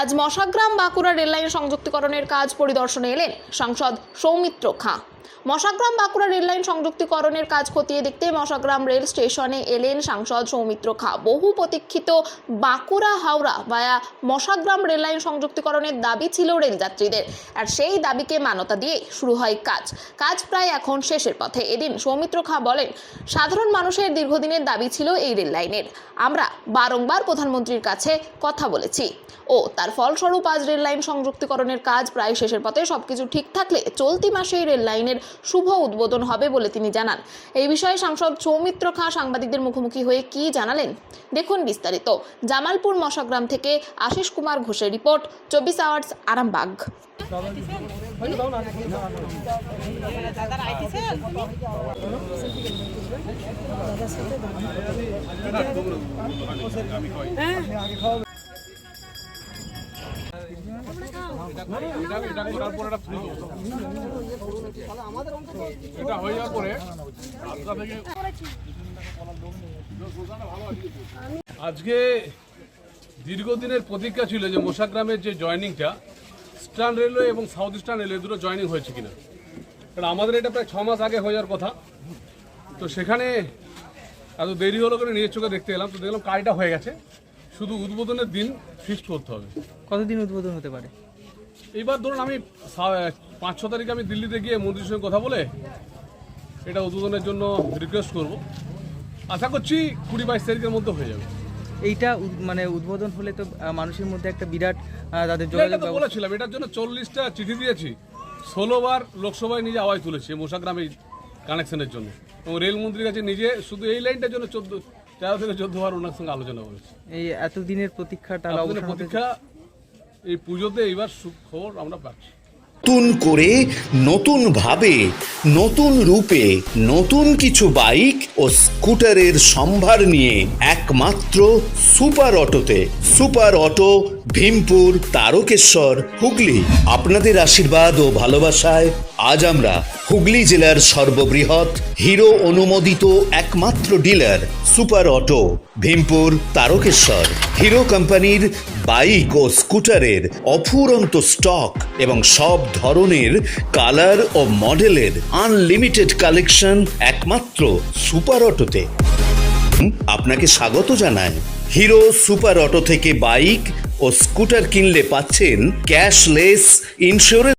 আজ মশাগ্রাম বাঁকুড়া রেললাইন সংযুক্তিকরণের কাজ পরিদর্শনে এলেন সাংসদ সৌমিত্র খাঁ। মশাগ্রাম বাঁকুড়া রেললাইন সংযুক্তিকরণের কাজ খতিয়ে দেখতে মশাগ্রাম রেল স্টেশনে এলেন সাংসদ সৌমিত্র খাঁ। বহু প্রতীক্ষিত Bankura Howrah via Mashagram rail line সংযুক্তিকরণের দাবি ছিল রেলযাত্রীদের আর সেই দাবিকে মান্যতা দিয়ে শুরু হয় কাজ। কাজ প্রায় এখন শেষের পথে। এদিন সৌমিত্র খাঁ বলেন, সাধারণ মানুষের দীর্ঘদিনের দাবি ছিল এই রেল লাইনের। আমরা বারংবার প্রধানমন্ত্রীর কাছে কথা বলেছি। ও, তার ফলস্বরূপ আজ রেল লাইন সংযুক্তিকরণের কাজ প্রায় শেষের পথে সবকিছু ঠিক থাকলে চলতি মাসেই রেল লাইনের শুভ উদ্বোধন হবে বলে তিনি জানান। এই বিষয়ে সাংসদ সৌমিত্র খাঁ সাংবাদিকদের মুখোমুখি হয়ে কি জানালেন? দেখুন বিস্তারিত। জামালপুর মশাগ্রাম থেকে আশিস কুমার ঘোষের রিপোর্ট, চব্বিশ আওয়ার্স, আরামবাগ। এটা এটা হয়ে যাওয়ার পরে আজকে দীর্ঘদিনের প্রতীক্ষা ছিল যে মোশাগ্রামের যে জয়নিংটা স্টার্ন রেলওয়ে এবং সাউথ ইস্টার্ন রেলওয়ে দুটো জয়নিং হয়েছে কিনা। কারণ আমাদের এটা প্রায় ছ মাস আগে হয়ে যাওয়ার কথা। তো সেখানে এত দেরি হলো করে নিজের চোখে দেখতে এলাম। তো দেখলাম কাজটা হয়ে গেছে। শুধু উদ্বোধনের দিন ফিক্সড করতে হবে। কতদিন উদ্বোধন হতে পারে? এইবার ধরুন আমি পাঁচ ছ তারিখে আমি দিল্লিতে গিয়ে মন্ত্রীর সঙ্গে কথা বলে এটা উদ্বোধনের জন্য রিকোয়েস্ট করব। আশা করছি কুড়ি বাইশ তারিখের মধ্যে হয়ে যাবে। এইটা মানে উদ্বোধন হলে তো মানুষের মধ্যে একটা বিরাট তাদের যোগাযোগ বলেছিলাম এটার জন্য চল্লিশটা চিঠি দিয়েছি। ষোলোবার লোকসভায় নিজে আওয়াজ তুলেছি মোশাগ্রাম এই কানেকশনের জন্য। এবং রেলমন্ত্রীর কাছে নিজে শুধু এই লাইনটার জন্য চোদ্দ তেরো থেকে চোদ্দ বার ওনার সঙ্গে আলোচনা করেছি। এই এতদিনের প্রতীক্ষা এই পুজোতে এইবার সুখবর আমরা পাচ্ছি। নতুন করে, নতুন ভাবে, নতুন রূপে, নতুন কিছু বাইক ও স্কুটারের সম্ভার নিয়ে একমাত্র সুপার অটোতে। Super auto, Bhimpur, Tarakeswar, Hooghly. আপনাদের আশীর্বাদ ও ভালোবাসায় আজ আমরা হুগলি জেলার সর্ববৃহৎ, হিরো অনুমোদিত একমাত্র dealer super auto, Bhimpur, Tarakeswar. Hero কোম্পানির বাইক ও স্কুটারের অফুরন্ত স্টক এবং সব ধরনের কালার ও মডেলের আনলিমিটেড কালেকশন একমাত্র সুপার অটোতে। আপনাকে স্বাগত জানায় হিরো সুপার অটো থেকে বাইক ও স্কুটার কিনলে পাচ্ছেন ক্যাশলেস ইন্স্যুরেন্স